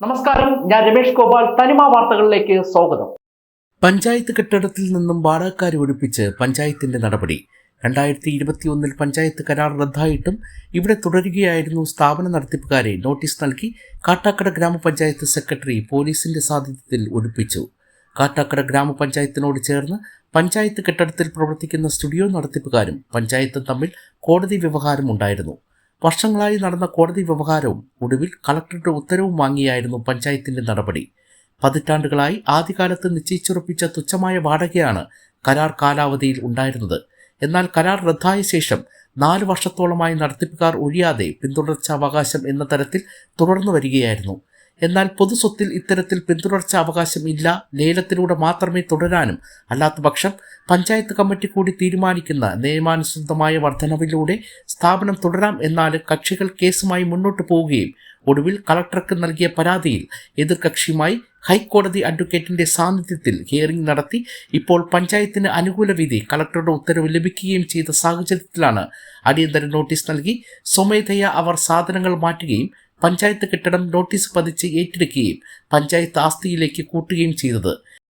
നമസ്കാരം ഞാൻ രമേഷ് ഗോപാൽ തനിമ വാർത്തകളിലേക്ക് സ്വാഗതം. പഞ്ചായത്ത് കെട്ടിടത്തിൽ നിന്നും വാടകക്കാരെ ഒഴിപ്പിച്ച് പഞ്ചായത്തിന്റെ നടപടി. രണ്ടായിരത്തി ഇരുപത്തിയൊന്നിൽ പഞ്ചായത്ത് കരാർ റദ്ദായിട്ടും ഇവിടെ തുടരുകയായിരുന്നു സ്ഥാപന നടത്തിപ്പുകാരെ നോട്ടീസ് നൽകി കാട്ടാക്കട ഗ്രാമപഞ്ചായത്ത് സെക്രട്ടറി പോലീസിന്റെ സാന്നിധ്യത്തിൽ ഒഴിപ്പിച്ചു. കാട്ടാക്കട ഗ്രാമപഞ്ചായത്തിനോട് ചേർന്ന് പഞ്ചായത്ത് കെട്ടിടത്തിൽ പ്രവർത്തിക്കുന്ന സ്റ്റുഡിയോ നടത്തിപ്പുകാരും പഞ്ചായത്തും തമ്മിൽ കോടതി വ്യവഹാരം ഉണ്ടായിരുന്നു. വർഷങ്ങളായി നടന്ന കോടതി വ്യവഹാരവും ഒടുവിൽ കളക്ടറുടെ ഉത്തരവും വാങ്ങിയായിരുന്നു പഞ്ചായത്തിന്റെ നടപടി. പതിറ്റാണ്ടുകളായി ആദ്യകാലത്ത് നിശ്ചയിച്ചുറപ്പിച്ച തുച്ഛമായ വാടകയാണ് കരാർ കാലാവധിയിൽ ഉണ്ടായിരുന്നത്. എന്നാൽ കരാർ റദ്ദായ ശേഷം നാല് വർഷത്തോളമായി നടത്തിപ്പുകാർ ഒഴിയാതെ പിന്തുടർച്ചാവകാശം എന്ന തരത്തിൽ തുടർന്നു വരികയായിരുന്നു. എന്നാൽ പൊതുസ്വത്തിൽ ഇത്തരത്തിൽ പിന്തുടർച്ച അവകാശം ഇല്ല ലേലത്തിലൂടെ മാത്രമേ തുടരാനും. അല്ലാത്തപക്ഷം പഞ്ചായത്ത് കമ്മിറ്റി കൂടി തീരുമാനിക്കുന്ന നിയമാനുസൃതമായ വർധനവിലൂടെ സ്ഥാപനം തുടരാം എന്നാൽ കക്ഷികൾ കേസുമായി മുന്നോട്ട് പോവുകയും ഒടുവിൽ കളക്ടർക്ക് നൽകിയ പരാതിയിൽ എതിർകക്ഷിയുമായി ഹൈക്കോടതി അഡ്വക്കേറ്റിന്റെ സാന്നിധ്യത്തിൽ ഹിയറിംഗ് നടത്തി ഇപ്പോൾ പഞ്ചായത്തിന് അനുകൂല വിധി കളക്ടറുടെ ഉത്തരവ് ലഭിക്കുകയും ചെയ്ത സാഹചര്യത്തിലാണ് അടിയന്തര നോട്ടീസ് നൽകി സ്വമേധയാ അവർ സാധനങ്ങൾ മാറ്റുകയും പഞ്ചായത്ത് കെട്ടിടം നോട്ടീസ് പതിച്ച് ഏറ്റെടുക്കുകയും പഞ്ചായത്ത് ആസ്തിയിലേക്ക് കൂട്ടുകയും ചെയ്തത്.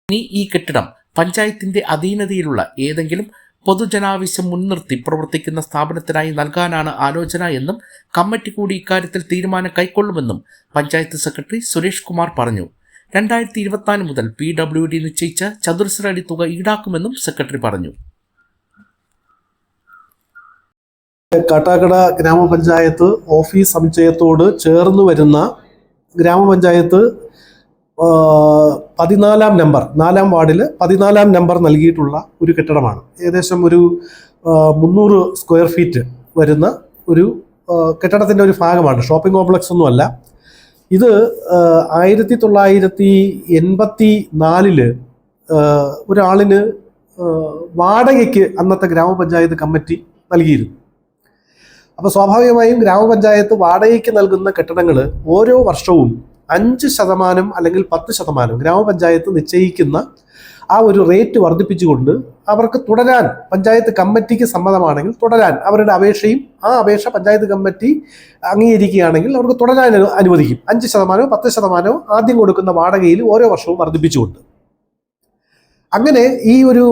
ഇനി ഈ കെട്ടിടം പഞ്ചായത്തിന്റെ അധീനതയിലുള്ള ഏതെങ്കിലും പൊതുജനാവശ്യം മുൻനിർത്തി പ്രവർത്തിക്കുന്ന സ്ഥാപനത്തിനായി നൽകാനാണ് ആലോചന എന്നും കമ്മിറ്റി കൂടി ഇക്കാര്യത്തിൽ തീരുമാനം കൈക്കൊള്ളുമെന്നും പഞ്ചായത്ത് സെക്രട്ടറി സുരേഷ് കുമാർ പറഞ്ഞു. രണ്ടായിരത്തി ഇരുപത്തിനാല് മുതൽ പി ഡബ്ല്യു ഡി നിശ്ചയിച്ച ചതുരശ്ര അടി തുക ഈടാക്കുമെന്നും സെക്രട്ടറി പറഞ്ഞു. കാട്ടാക്കട ഗ്രാമപഞ്ചായത്ത് ഓഫീസ് സമുച്ചയത്തോട് ചേർന്ന് വരുന്ന ഗ്രാമപഞ്ചായത്ത് പതിനാലാം നമ്പർ നാലാം വാർഡിൽ പതിനാലാം നമ്പർ നൽകിയിട്ടുള്ള ഒരു കെട്ടിടമാണ്. ഏകദേശം ഒരു മുന്നൂറ് സ്ക്വയർ ഫീറ്റ് വരുന്ന ഒരു കെട്ടിടത്തിന്റെ ഒരു ഭാഗമാണ്. ഷോപ്പിംഗ് കോംപ്ലക്സ് ഒന്നുമല്ല ഇത് ആയിരത്തി തൊള്ളായിരത്തി എൺപത്തി നാലിൽ ഒരാളിന് വാടകയ്ക്ക് അന്നത്തെ ഗ്രാമപഞ്ചായത്ത് കമ്മിറ്റി നൽകിയിരുന്നു. അപ്പോൾ സ്വാഭാവികമായും ഗ്രാമപഞ്ചായത്ത് വാടകയ്ക്ക് നൽകുന്ന കെട്ടിടങ്ങൾ ഓരോ വർഷവും അഞ്ച് ശതമാനം അല്ലെങ്കിൽ പത്ത് ശതമാനം ഗ്രാമപഞ്ചായത്ത് നിശ്ചയിക്കുന്ന ആ ഒരു റേറ്റ് വർദ്ധിപ്പിച്ചുകൊണ്ട് അവർക്ക് തുടരാൻ പഞ്ചായത്ത് കമ്മിറ്റിക്ക് സമ്മതമാണെങ്കിൽ തുടരാൻ അവരുടെ അപേക്ഷയും ആ അപേക്ഷ പഞ്ചായത്ത് കമ്മിറ്റി അംഗീകരിക്കുകയാണെങ്കിൽ അവർക്ക് തുടരാൻ അനുവദിക്കും. അഞ്ച് ശതമാനമോ പത്ത് ശതമാനമോ ആദ്യം കൊടുക്കുന്ന വാടകയിൽ ഓരോ വർഷവും വർദ്ധിപ്പിച്ചുകൊണ്ട്. അങ്ങനെ ഈ ഒരു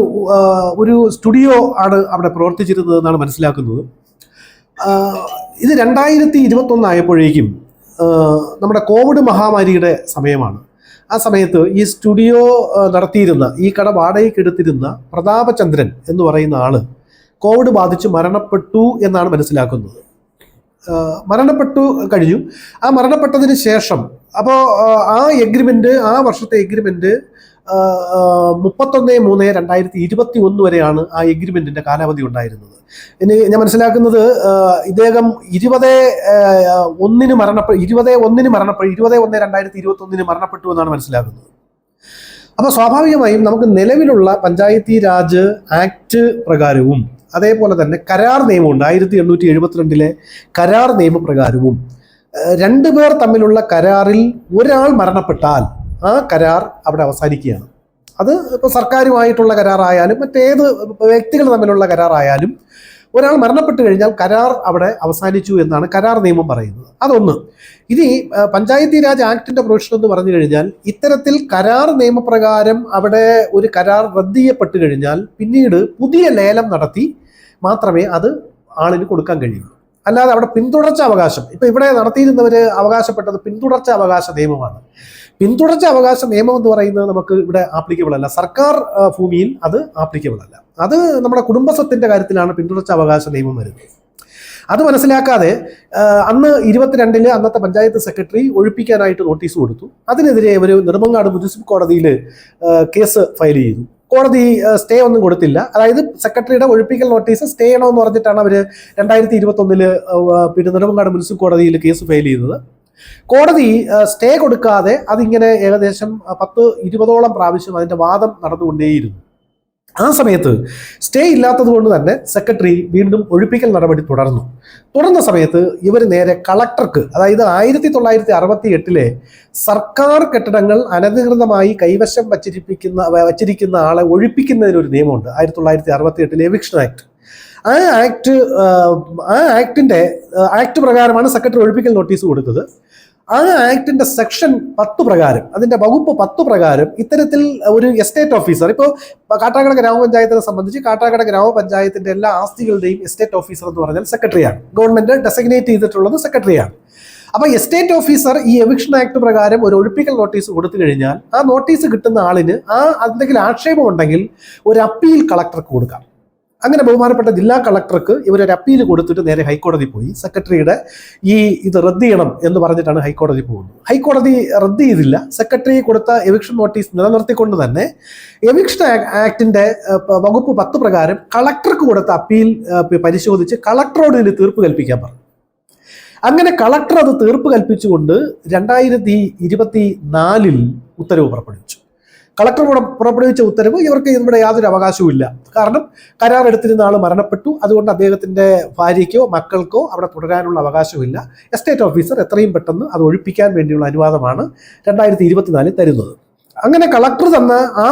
ഒരു സ്റ്റുഡിയോ ആണ് അവിടെ പ്രവർത്തിച്ചിരുന്നത് എന്നാണ് മനസ്സിലാക്കുന്നത്. ഇത് രണ്ടായിരത്തി ഇരുപത്തൊന്ന് ആയപ്പോഴേക്കും നമ്മുടെ കോവിഡ് മഹാമാരിയുടെ സമയമാണ്. ആ സമയത്ത് ഈ സ്റ്റുഡിയോ നടത്തിയിരുന്ന ഈ കട വാടകയ്ക്ക് എടുത്തിരുന്ന പ്രതാപചന്ദ്രൻ എന്ന് പറയുന്ന ആൾ കോവിഡ് ബാധിച്ച് മരണപ്പെട്ടു എന്നാണ് മനസ്സിലാക്കുന്നത്. മരണപ്പെട്ടു കഴിഞ്ഞു. ആ മരണപ്പെട്ടതിന് ശേഷം അപ്പോൾ ആ എഗ്രിമെന്റ് ആ വർഷത്തെ എഗ്രിമെന്റ് മുപ്പത്തൊന്ന് മൂന്ന് രണ്ടായിരത്തി ഇരുപത്തി ഒന്ന് വരെയാണ് ആ എഗ്രിമെന്റിന്റെ കാലാവധി ഉണ്ടായിരുന്നത്. ഇനി ഞാൻ മനസ്സിലാക്കുന്നത് ഇദ്ദേഹം ഇരുപത് ഒന്നിന് മരണപ്പെട്ട ഇരുപത് ഒന്നിന് മരണപ്പെട്ടു ഇരുപത് ഒന്ന് രണ്ടായിരത്തി ഇരുപത്തി ഒന്നിന് മരണപ്പെട്ടു എന്നാണ് മനസ്സിലാക്കുന്നത് അപ്പോൾ സ്വാഭാവികമായും നമുക്ക് നിലവിലുള്ള പഞ്ചായത്തി രാജ് ആക്ട് പ്രകാരവും അതേപോലെ തന്നെ കരാർ നിയമമുണ്ട് ആയിരത്തി എണ്ണൂറ്റി എഴുപത്തിരണ്ടിലെ കരാർ നിയമപ്രകാരവും രണ്ടുപേർ തമ്മിലുള്ള കരാറിൽ ഒരാൾ മരണപ്പെട്ടാൽ ആ കരാർ അവിടെ അവസാനിക്കുകയാണ്. അത് ഇപ്പോൾ സർക്കാരുമായിട്ടുള്ള കരാറായാലും മറ്റേത് വ്യക്തികൾ തമ്മിലുള്ള കരാറായാലും ഒരാൾ മരണപ്പെട്ടു കഴിഞ്ഞാൽ കരാർ അവിടെ അവസാനിച്ചു എന്നാണ് കരാർ നിയമം പറയുന്നത്. അതൊന്ന്. ഇനി പഞ്ചായത്തി രാജ് ആക്ടിന്റെ പ്രൊവിഷൻ എന്ന് പറഞ്ഞു കഴിഞ്ഞാൽ ഇത്തരത്തിൽ കരാർ നിയമപ്രകാരം അവിടെ ഒരു കരാർ റദ്ദ് ചെയ്യപ്പെട്ടു കഴിഞ്ഞാൽ പിന്നീട് പുതിയ ലേലം നടത്തി മാത്രമേ അത് ആളിന് കൊടുക്കാൻ കഴിയുള്ളൂ. അല്ലാതെ അവിടെ പിന്തുടർച്ച അവകാശം ഇപ്പൊ ഇവിടെ നടത്തിയിരുന്നവര് അവകാശപ്പെട്ടത് പിന്തുടർച്ച അവകാശ നിയമമാണ്. പിന്തുടർച്ച അവകാശ നിയമം എന്ന് പറയുന്നത് നമുക്ക് ഇവിടെ ആപ്ലിക്കബിൾ അല്ല. സർക്കാർ ഭൂമിയിൽ അത് ആപ്ലിക്കബിൾ അല്ല. അത് നമ്മുടെ കുടുംബസ്വത്തിന്റെ കാര്യത്തിലാണ് പിന്തുടർച്ച അവകാശ നിയമം വരുന്നത്. അത് മനസ്സിലാക്കാതെ അന്ന് ഇരുപത്തിരണ്ടിൽ അന്നത്തെ പഞ്ചായത്ത് സെക്രട്ടറി ഒഴിപ്പിക്കാനായിട്ട് നോട്ടീസ് കൊടുത്തു. അതിനെതിരെ ഒരു നെടുമങ്ങാട് മുനിസിപ്പൽ കോടതിയിൽ കേസ് ഫയൽ ചെയ്തു. കോടതി സ്റ്റേ ഒന്നും കൊടുത്തില്ല. അതായത് സെക്രട്ടറിയുടെ ഒഴിപ്പിക്കൽ നോട്ടീസ് സ്റ്റേ ചെയ്യണമെന്ന് പറഞ്ഞിട്ടാണ് അവർ രണ്ടായിരത്തി ഇരുപത്തി ഒന്നിൽ പിന്നെ നെടുമങ്ങാട് മുനിസിപ്പൽ കോടതിയിൽ കേസ് ഫയൽ ചെയ്തത്. കോടതി സ്റ്റേ കൊടുക്കാതെ അതിങ്ങനെ ഏകദേശം പത്ത് ഇരുപതോളം പ്രാവശ്യം അതിന്റെ വാദം നടന്നുകൊണ്ടേയിരുന്നു. ആ സമയത്ത് സ്റ്റേ ഇല്ലാത്തതുകൊണ്ട് തന്നെ സെക്രട്ടറി വീണ്ടും ഒഴിപ്പിക്കൽ നടപടി തുടർന്നു. തുടർന്ന സമയത്ത് ഇവർ നേരെ കളക്ടർക്ക് അതായത് ആയിരത്തി തൊള്ളായിരത്തി അറുപത്തി എട്ടിലെ സർക്കാർ കെട്ടിടങ്ങൾ അനധികൃതമായി കൈവശം വച്ചിരിപ്പിക്കുന്ന വച്ചിരിക്കുന്ന ആളെ ഒഴിപ്പിക്കുന്നതിനൊരു നിയമമുണ്ട്. ആയിരത്തി തൊള്ളായിരത്തി അറുപത്തി എട്ടിലെ എവിക്ഷൻ ആക്ട് ആ ആക്ട് ആ ആക്ടിന്റെ ആക്ട് പ്രകാരമാണ് സെക്രട്ടറി ഒഴിപ്പിക്കൽ നോട്ടീസ് കൊടുത്തത്. ആ ആക്ടിന്റെ സെക്ഷൻ പത്ത് പ്രകാരം അതിന്റെ വകുപ്പ് പത്ത് പ്രകാരം ഇത്തരത്തിൽ ഒരു എസ്റ്റേറ്റ് ഓഫീസർ ഇപ്പോൾ കാട്ടാക്കട ഗ്രാമപഞ്ചായത്തിനെ സംബന്ധിച്ച് കാട്ടാക്കട ഗ്രാമപഞ്ചായത്തിന്റെ എല്ലാ ആസ്തികളുടെയും എസ്റ്റേറ്റ് ഓഫീസർ എന്ന് പറഞ്ഞാൽ സെക്രട്ടറിയാണ്. ഗവൺമെന്റ് ഡെസിഗ്നേറ്റ് ചെയ്തിട്ടുള്ളത് സെക്രട്ടറിയാണ്. അപ്പൊ എസ്റ്റേറ്റ് ഓഫീസർ ഈ എവിക്ഷൻ ആക്ട് പ്രകാരം ഒരു ഒഴിപ്പിക്കൽ നോട്ടീസ് കൊടുത്തു കഴിഞ്ഞാൽ ആ നോട്ടീസ് കിട്ടുന്ന ആളിന് ആ എന്തെങ്കിലും ആക്ഷേപം ഉണ്ടെങ്കിൽ ഒരു അപ്പീൽ കളക്ടർക്ക് കൊടുക്കാം. അങ്ങനെ ബഹുമാനപ്പെട്ട ജില്ലാ കളക്ടർക്ക് ഇവരൊരു അപ്പീൽ കൊടുത്തിട്ട് നേരെ ഹൈക്കോടതി പോയി. സെക്രട്ടറിയുടെ ഈ ഇത് റദ്ദ് ചെയ്യണം എന്ന് പറഞ്ഞിട്ടാണ് ഹൈക്കോടതി പോകുന്നത്. ഹൈക്കോടതി റദ്ദ് ചെയ്തില്ല. സെക്രട്ടറി കൊടുത്ത എവിക്ഷൻ നോട്ടീസ് നിലനിർത്തിക്കൊണ്ട് തന്നെ എവിക്ഷൻ ആക്ടിന്റെ വകുപ്പ് പത്ത് പ്രകാരം കളക്ടർക്ക് കൊടുത്ത അപ്പീൽ പരിശോധിച്ച് കളക്ടറോട് ഇതിൽ തീർപ്പ് കൽപ്പിക്കാൻ പറഞ്ഞു. അങ്ങനെ കളക്ടർ അത് തീർപ്പ് കൽപ്പിച്ചുകൊണ്ട് രണ്ടായിരത്തി ഇരുപത്തി നാലിൽ ഉത്തരവ് പുറപ്പെടുവിച്ചു. കളക്ടർ പുറ- പുറപ്പെടുവിച്ച ഉത്തരവ് ഇവർക്ക് ഇവിടെ യാതൊരു അവകാശവും ഇല്ല. കാരണം കരാർ എടുത്തിരുന്ന ആൾ മരണപ്പെട്ടു. അതുകൊണ്ട് അദ്ദേഹത്തിന്റെ ഭാര്യയ്ക്കോ മക്കൾക്കോ അവിടെ തുടരാനുള്ള അവകാശമില്ല എസ്റ്റേറ്റ് ഓഫീസർ എത്രയും പെട്ടെന്ന് അത് ഒഴിപ്പിക്കാൻ വേണ്ടിയുള്ള അനുവാദമാണ് രണ്ടായിരത്തി ഇരുപത്തിനാലിൽ തരുന്നത്. അങ്ങനെ കളക്ടർ തന്ന ആ,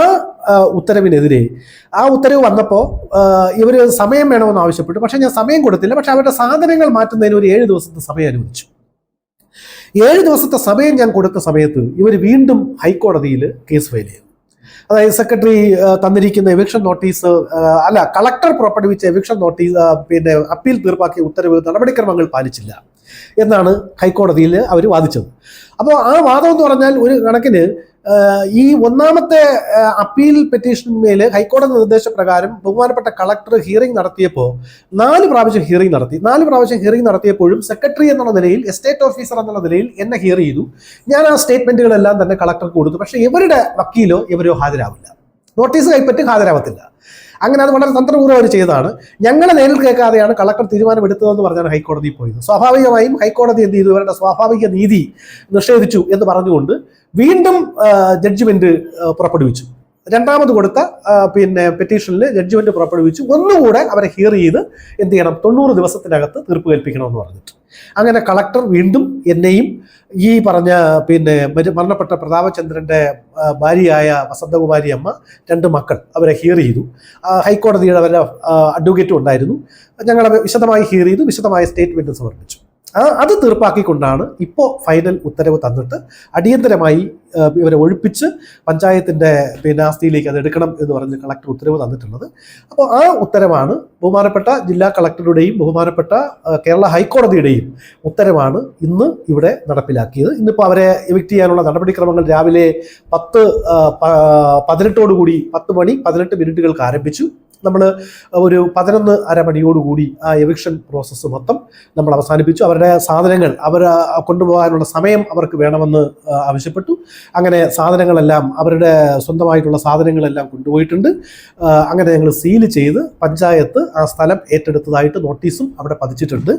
ഉത്തരവിനെതിരെ ആ ഉത്തരവ് വന്നപ്പോൾ ഇവർ സമയം വേണമെന്ന് ആവശ്യപ്പെട്ടു. പക്ഷേ ഞാൻ സമയം കൊടുത്തില്ല. പക്ഷെ അവരുടെ സാധനങ്ങൾ മാറ്റുന്നതിന് ഒരു ഏഴ് ദിവസത്തെ സമയം അനുവദിച്ചു. ഏഴ് ദിവസത്തെ സമയം ഞാൻ കൊടുത്ത സമയത്ത് ഇവർ വീണ്ടും ഹൈക്കോടതിയിൽ കേസ് ഫയൽ ചെയ്തു. അതായത് സെക്രട്ടറി തന്നിരിക്കുന്ന എവിക്ഷൻ നോട്ടീസ് അല്ല കളക്ടർ പുറപ്പെടുവിച്ച എവിക്ഷൻ നോട്ടീസ് പിന്നെ അപ്പീൽ തീർപ്പാക്കിയ ഉത്തരവ് നടപടിക്രമങ്ങൾ പാലിച്ചില്ല എന്നാണ് ഹൈക്കോടതിയിൽ അവർ വാദിച്ചത്. അപ്പോൾ ആ വാദം എന്ന് പറഞ്ഞാൽ ഒരു കണക്കിന് ഈ ഒന്നാമത്തെ അപ്പീൽ പെറ്റീഷന്മേൽ ഹൈക്കോടതി നിർദ്ദേശപ്രകാരം ബഹുമാനപ്പെട്ട കളക്ടർ ഹിയറിംഗ് നടത്തിയപ്പോൾ നാല് പ്രാവശ്യം ഹിയറിംഗ് നടത്തി. നാല് പ്രാവശ്യം ഹിയറിംഗ് നടത്തിയപ്പോഴും സെക്രട്ടറി എന്നുള്ള നിലയിൽ എസ്റ്റേറ്റ് ഓഫീസർ എന്നുള്ള നിലയിൽ എന്നെ ഹിയർ ചെയ്തു. ഞാൻ ആ സ്റ്റേറ്റ്മെന്റുകളെല്ലാം തന്നെ കളക്ടർക്ക് കൊടുത്തു. പക്ഷേ ഇവരുടെ വക്കീലോ ഇവരോ ഹാജരാവില്ല. നോട്ടീസ് കൈപ്പറ്റി ഹാജരാവത്തില്ല. അങ്ങനെ അത് വളരെ തന്ത്രപൂർവം അവർ ചെയ്തതാണ്. ഞങ്ങളെ നേരിൽ കേൾക്കാതെയാണ് കളക്ടർ തീരുമാനമെടുത്തതെന്ന് പറഞ്ഞാണ് ഹൈക്കോടതി പോയത്. സ്വാഭാവികമായും ഹൈക്കോടതി എന്ത് ചെയ്തു? ഇവരുടെ സ്വാഭാവിക നീതി നിഷേധിച്ചു എന്ന് പറഞ്ഞുകൊണ്ട് വീണ്ടും ജഡ്ജ്മെന്റ് പുറപ്പെടുവിച്ചു. രണ്ടാമത് കൊടുത്ത പിന്നെ പെറ്റീഷനിൽ ജഡ്ജ്മെന്റ് പുറപ്പെടുവിച്ചു ഒന്നുകൂടെ അവരെ ഹിയർ ചെയ്ത് എന്ത് ചെയ്യണം? തൊണ്ണൂറ് ദിവസത്തിനകത്ത് തീർപ്പ് കൽപ്പിക്കണമെന്ന് പറഞ്ഞിട്ട്. അങ്ങനെ കളക്ടർ വീണ്ടും എന്നെയും ഈ പറഞ്ഞ പിന്നെ മരു- മരണപ്പെട്ട പ്രതാപചന്ദ്രന്റെ ഭാര്യയായ വസന്തകുമാരി അമ്മ രണ്ട് മക്കൾ അവരെ ഹിയർ ചെയ്തു. ഹൈക്കോടതിയുടെ അവരുടെ അഡ്വക്കേറ്റും ഉണ്ടായിരുന്നു. ഞങ്ങളെ വിശദമായി ഹിയർ ചെയ്തു വിശദമായ സ്റ്റേറ്റ്മെന്റ് സമർപ്പിച്ചു. അത് തീർപ്പാക്കിക്കൊണ്ടാണ് ഇപ്പോൾ ഫൈനൽ ഉത്തരവ് തന്നിട്ട് അടിയന്തരമായി ഇവരെ ഒഴിപ്പിച്ച് പഞ്ചായത്തിന്റെ പിന്നെ ആസ്തിയിലേക്ക് അത് എടുക്കണം എന്ന് പറഞ്ഞ് കളക്ടർ ഉത്തരവ് തന്നിട്ടുള്ളത്. അപ്പോൾ ആ ഉത്തരവാണ് ബഹുമാനപ്പെട്ട ജില്ലാ കളക്ടറുടെയും ബഹുമാനപ്പെട്ട കേരള ഹൈക്കോടതിയുടെയും ഉത്തരവാണ് ഇന്ന് ഇവിടെ നടപ്പിലാക്കിയത്. ഇന്നിപ്പോൾ അവരെ എവിക്ട് ചെയ്യാനുള്ള നടപടിക്രമങ്ങൾ രാവിലെ പത്ത് പതിനെട്ടോടുകൂടി പത്ത് മണി പതിനെട്ട് മിനിറ്റുകൾക്ക് ആരംഭിച്ചു. നമ്മൾ ഒരു പതിനൊന്ന് അരമണിയോടുകൂടി ആ എവിക്ഷൻ പ്രോസസ്സ് മൊത്തം നമ്മൾ അവസാനിപ്പിച്ചു. അവരുടെ സാധനങ്ങൾ അവർ കൊണ്ടുപോകാനുള്ള സമയം അവർക്ക് വേണമെന്ന് ആവശ്യപ്പെട്ടു. അങ്ങനെ സാധനങ്ങളെല്ലാം അവരുടെ സ്വന്തമായിട്ടുള്ള സാധനങ്ങളെല്ലാം കൊണ്ടുപോയിട്ടുണ്ട്. അങ്ങനെ ഞങ്ങൾ സീൽ ചെയ്ത് പഞ്ചായത്ത് ആ സ്ഥലം ഏറ്റെടുത്തതായിട്ട് നോട്ടീസും അവിടെ പതിച്ചിട്ടുണ്ട്.